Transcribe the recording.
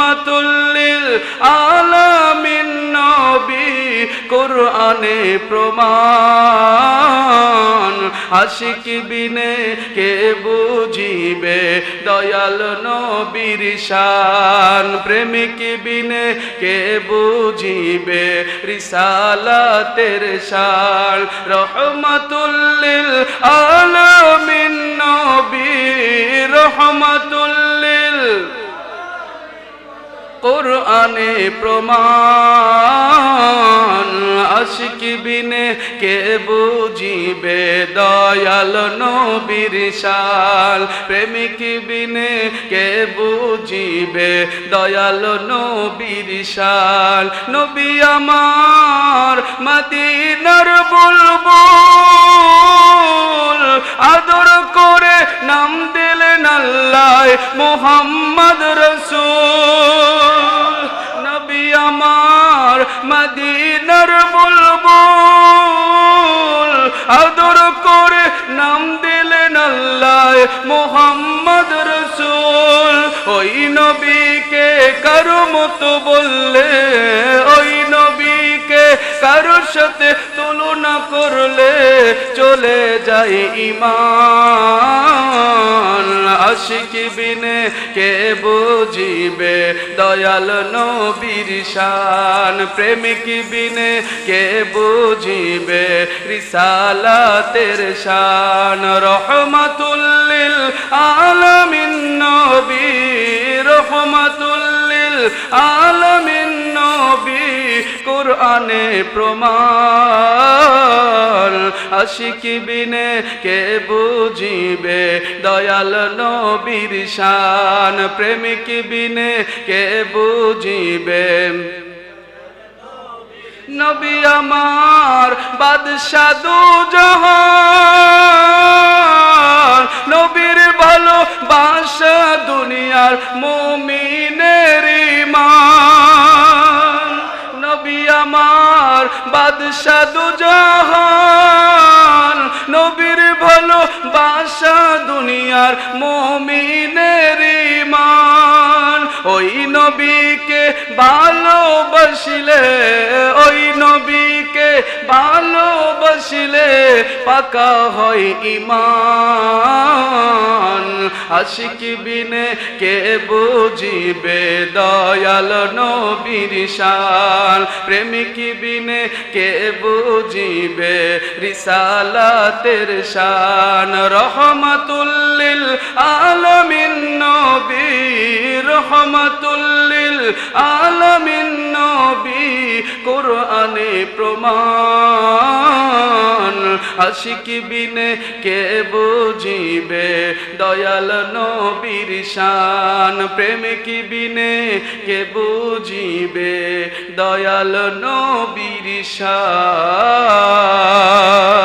রহমাতুল্লিল আলামিন নবী কোরআনে প্রমাণ। আশিক বিনে কে বুঝিবে? দয়াল নবীর শান। প্রেমিক বিনে কে বুঝিবে? রিসালাতের শান। রহমাতুল্লিল আলামিন নবী রহমাতুল্লিল কোরআনে প্রমাণ, আশিক বিনে কে বুঝিবে দয়াল নবীর শাল প্রেমিক বিনে কে বুঝিবে দয়াল নবীর শাল নবী আমার মদিনার বুলবুল, আদর করে নাম দিলেন আল্লাহ মোহাম্মদ রসুল। মদিনার বুলবুল আদর করে নাম দিলেন আল্লাহ মোহাম্মদ রসুল। ওই নবীকে কারও মতো বললে? ওই নবীকে কারোর সাথে তুলনা করলে? চলে যায় ইমান আশিক বিনে কে বুঝিবে? দয়াল নবীর শান। প্রেমিক বিনে কে বুঝিবে? রিসালাতের শান। রহমাতুল্লিল আলামিন নবী। রহমাতুল্লিল আলামিন নবী। কোরআনে প্রমাণ আশিক বিনে কে বুঝিবে? দয়াল নবীর শান। প্রেমিক বিনে কে বুঝিবে? নবী আমার বাদশাহ দু নবীর ভালো বাসা দুনিয়ার মুমিনের ইমান। নবী আমার বাদশাহ দু জাহান বাসা দুনিয়ার মমিনের ইমান ওই নবীকে ভালোবাসিলে ওই নবীকে ভালোবাসিলে। পাকা হয় ইমান আশিক বিনে কে বুঝিবে দয়াল নবীর শান। প্রেমিক বিনে কে বুঝিবে রিসালাতের শান। রহমাতুল্লিল আলামিন নবী, রহমাতুল্লিল আলামিন নবী, কোরআনে প্রমাণ। আশিক বিনে কে বুঝিবে? দয়াল নবীর শান। প্রেমিক বিনে কে বুঝিবে? দয়াল নবীর শান।